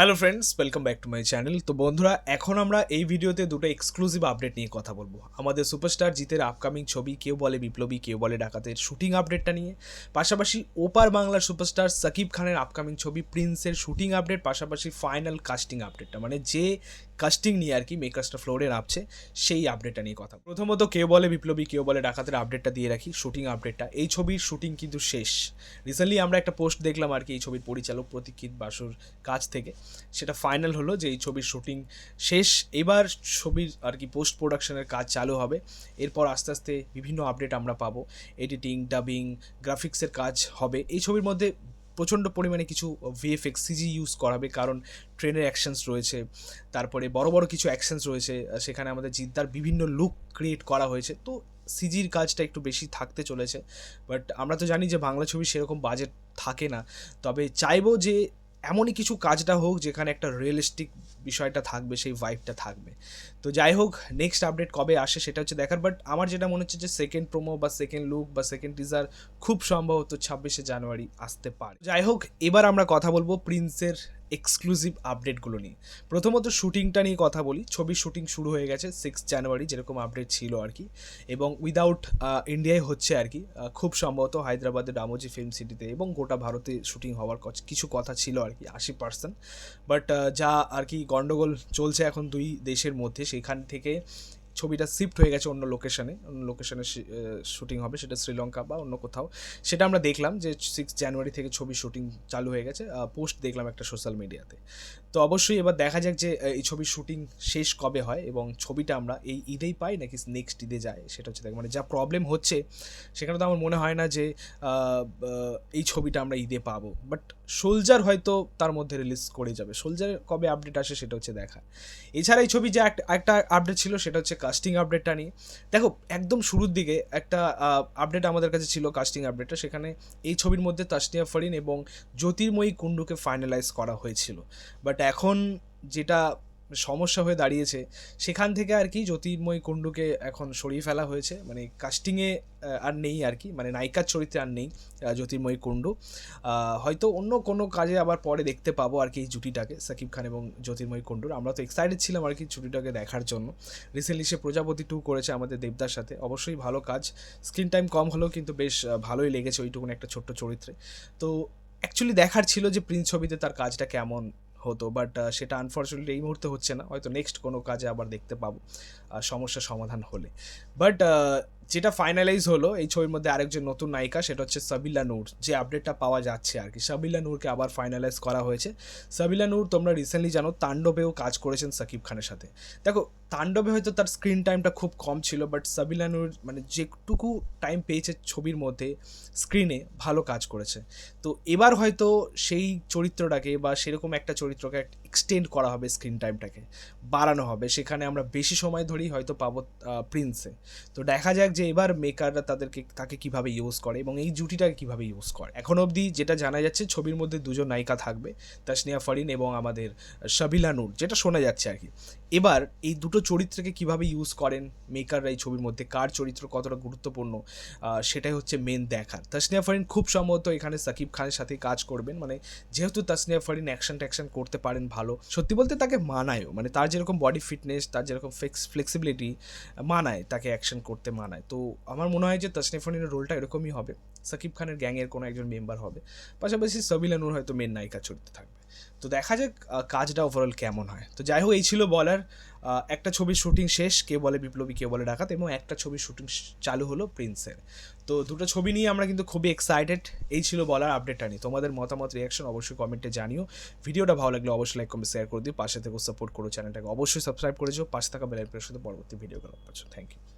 Hello friends welcome back to my channel তো বন্ধুরা, এখন আমরা এই ভিডিওতে দুটো এক্সক্লুসিভ আপডেট নিয়ে কথা বলব। আমাদের সুপারস্টার জিতের আপকামিং ছবি, কেউ বলে বিপ্লবী, কেউ বলে ডাকাতের শুটিং আপডেটটা নিয়ে। পাশাপাশি ওপার বাংলার সুপারস্টার সাকিব খানের আপকামিং ছবি প্রিন্সের শুটিং আপডেট পাশাপাশি ফাইনাল কাস্টিং আপডেটটা মানে যে কাস্টিং নিয়ে আর কি মেকার্সটা ফ্লোরে নামছে, সেই আপডেটটা নিয়ে কথা। প্রথমত কেউ বলে বিপ্লবী, কেউ বলে ডাকাতের আপডেটটা দিয়ে রাখি শুটিং আপডেটটা এই ছবির শুটিং কিন্তু শেষ। রিসেন্টলি আমরা একটা পোস্ট দেখলাম আর কি এই ছবির পরিচালক প্রতীক্ষিত বাসুর কাছ থেকে। সেটা ফাইনাল হলো যে এই ছবির শুটিং শেষ। এবার ছবির আর কি পোস্ট প্রোডাকশনের কাজ চালু হবে। এরপর আস্তে আস্তে বিভিন্ন আপডেট আমরা পাবো। এডিটিং ডাবিং গ্রাফিক্সের কাজ হবে। এই ছবির মধ্যে প্রচণ্ড পরিমাণে কিছু ভিএফএক্স সিজি ইউজ করাবে, কারণ ট্রেনের অ্যাকশনস রয়েছে। তারপরে বড় বড় কিছু অ্যাকশনস রয়েছে সেখানে আমাদের জিদ্দার বিভিন্ন লুক ক্রিয়েট করা হয়েছে। তো সিজির কাজটা একটু বেশি থাকতে চলেছে বাট আমরা তো জানি যে বাংলা ছবি সেরকম বাজেট থাকে না। তবে চাইব যে এমনই কিছু কাজটা হোক, যেখানে একটা রিয়েলিস্টিক বিষয়টা থাকবে, সেই ভাইবটা থাকবে। তো যাই হোক নেক্সট আপডেট কবে আসে সেটা হচ্ছে দেখার বাট আমার যেটা মনে হচ্ছে যে সেকেন্ড প্রোমো বা সেকেন্ড লুক বা সেকেন্ড টিজার খুব সম্ভবত ছাব্বিশে জানুয়ারি আসতে পারে। যাই হোক, এবার আমরা কথা বলব প্রিন্সের এক্সক্লুসিভ আপডেটগুলো নিয়ে। প্রথমত শুটিংটা নিয়ে কথা বলি। ছবির শুটিং শুরু হয়ে গেছে সিক্স জানুয়ারি যেরকম আপডেট ছিল আর কি। এবং উইদাউট ইন্ডিয়ায় হচ্ছে আর কি। খুব সম্ভবত হায়দ্রাবাদের রামোজি ফিল্ম সিটিতে এবং গোটা ভারতে শুটিং হওয়ার কিছু কথা ছিল আর কি, আশি পার্সেন্ট বাট যা আর কি গন্ডগোল চলছে এখন দুই দেশের মধ্যে, সেখান থেকে ছবিটা শিফট হয়ে গেছে অন্য লোকেশনে অন্য লোকেশনে শুটিং হবে, সেটা শ্রীলঙ্কা বা অন্য কোথাও। সেটা আমরা দেখলাম যে সিক্স জানুয়ারি থেকে ছবি শুটিং চালু হয়ে গেছে পোস্ট দেখলাম একটা সোশ্যাল মিডিয়াতে তো অবশ্যই এবার দেখা যাক যে এই ছবির শুটিং শেষ কবে হয় এবং ছবিটা আমরা এই ঈদেই পাই নাকি নেক্সট ঈদে যায়, সেটা হচ্ছে মানে যা প্রবলেম হচ্ছে, সেখানে তো আমার মনে হয় না যে এই ছবিটা আমরা ঈদে পাবো। বাট সোলজার হয়তো তার মধ্যে রিলিজ করে যাবে। সোলজারের কবে আপডেট আসে সেটা হচ্ছে দেখা। এছাড়া এই ছবি যে এক- একটা আপডেট ছিল, সেটা হচ্ছে কাস্টিং আপডেটটা নিয়ে দেখো, একদম শুরুর দিকে একটা আপডেট আমাদের কাছে ছিল কাস্টিং আপডেটটা সেখানে এই ছবির মধ্যে তাসনিয়া ফরিন এবং জ্যোতির্ময়ী কুণ্ডুকে ফাইনালাইজ করা হয়েছিল। বাট এখন যেটা সমস্যা হয়ে দাঁড়িয়েছে, সেখান থেকে আর কি জ্যোতির্ময়ী কুণ্ডুকে এখন সরিয়ে ফেলা হয়েছে। মানে কাস্টিংয়ে আর নেই আর কি মানে নায়িকার চরিত্রে আর নেই জ্যোতির্ময়ী কুণ্ডু। হয়তো অন্য কোনো কাজে আবার পরে দেখতে পাবো আর কি এই জুটিটাকে, সাকিব খান এবং জ্যোতির্ময়ী কুণ্ডুর। আমরা তো এক্সাইটেড ছিলাম আর কি জুটিটাকে দেখার জন্য। রিসেন্টলি সে প্রজাপতি টু করেছে আমাদের দেবদার সাথে, অবশ্যই ভালো কাজ। স্ক্রিন টাইম কম হলেও কিন্তু বেশ ভালোই লেগেছে ওইটুকুন একটা ছোট্ট চরিত্রে। তো অ্যাকচুয়ালি দেখার ছিল যে প্রিন্স ছবিতে তার কাজটা কেমন হতো বাট সেটা আনফর্চুনেটলি এই মুহূর্তে হচ্ছে না। হয়তো নেক্সট কোনো কাজে আবার দেখতে পাবো। সমস্যা সমাধান হলে। বাট যেটা ফাইনালাইজ হলো, এই ছবির মধ্যে আরেকজন নতুন নায়িকা, সেটা হচ্ছে সাবিলা নূর। যে আপডেটটা পাওয়া যাচ্ছে আর কি। সাবিলা নূরকে আবার ফাইনালাইজ করা হয়েছে। সাবিলা নূর, তোমরা রিসেন্টলি জানো, তাণ্ডবেও কাজ করেছেন সাকিব খানের সাথে। দেখো, তাণ্ডবে হয়তো তার স্ক্রিন টাইমটা খুব কম ছিল বাট সাবিলা নূর মানে যেটুকু টাইম পেয়েছে ছবির মধ্যে স্ক্রিনে ভালো কাজ করেছে। তো এবার হয়তো সেই চরিত্রটাকে বা সেরকম একটা চরিত্রকে এক্সটেন্ড করা হবে স্ক্রিন টাইমটাকে বাড়ানো হবে। সেখানে আমরা বেশি সময় ধরেই হয়তো পাবো প্রিন্সে তো দেখা যাক যে এবার মেকাররা তাদেরকে, তাকে কীভাবে ইউজ করে এবং এই জুটিটাকে কীভাবে ইউজ করে। এখন অবধি যেটা জানা যাচ্ছে, ছবির মধ্যে দুজন নায়িকা থাকবে, তাসনিয়া ফরিন এবং আমাদের সাবিলা নূর, যেটা শোনা যাচ্ছে আর কি। এবার এই দুটো চরিত্রকে কীভাবে ইউজ করেন মেকাররা এই ছবির মধ্যে? কার চরিত্র কতটা গুরুত্বপূর্ণ? সেটাই হচ্ছে মেন দেখার। তাসনিয়া ফরিন খুব সম্ভবত এখানে সাকিব খানের সাথে কাজ করবেন। মানে যেহেতু তাসনিয়া ফরিন অ্যাকশন ট্যাকশন করতে পারেন ভালো। সত্যি বলতে তাকে মানায়ও। মানে তার যেরকম বডি ফিটনেস তার যেরকম ফ্লেক্স ফ্লেক্সিবিলিটি মানায়, তাকে অ্যাকশন করতে মানায়। তো আমার মনে হয় যে তসনিফনির রোলটা এরকমই হবে। সাকিব খানের গ্যাংয়ের কোনো একজন মেম্বার হবে। পাশাপাশি সবিলানুর হয়তো মেন নায়িকা চরিত্রে থাকবে। তো দেখা যাক কাজটা ওভারঅল কেমন হয়। তো যাই হোক, এই ছিল বলার একটা ছবির শুটিং শেষ, কে বলে বিপ্লবী, কে বলে ডাকাত, এবং একটা ছবির শুটিং চালু হলো প্রিন্সের তো দুটো ছবি নিয়ে আমরা কিন্তু খুবই এক্সাইটেড এই ছিল বলার আপডেটটা নিয়ে। তোমাদের মতামত রিয়াকশন অবশ্যই কমেন্টে জানিও। ভিডিওটা ভালো লাগলে অবশ্যই লাইক কমেন্ট শেয়ার করে দিও। পাশে থেকে সাপোর্ট করো চ্যানেলটাকে। অবশ্যই সাবস্ক্রাইব করে যাও পাশে থাকা বেলাইপ্রের সাথে পরবর্তী ভিডিওগুলো পাচ্ছ থ্যাংক ইউ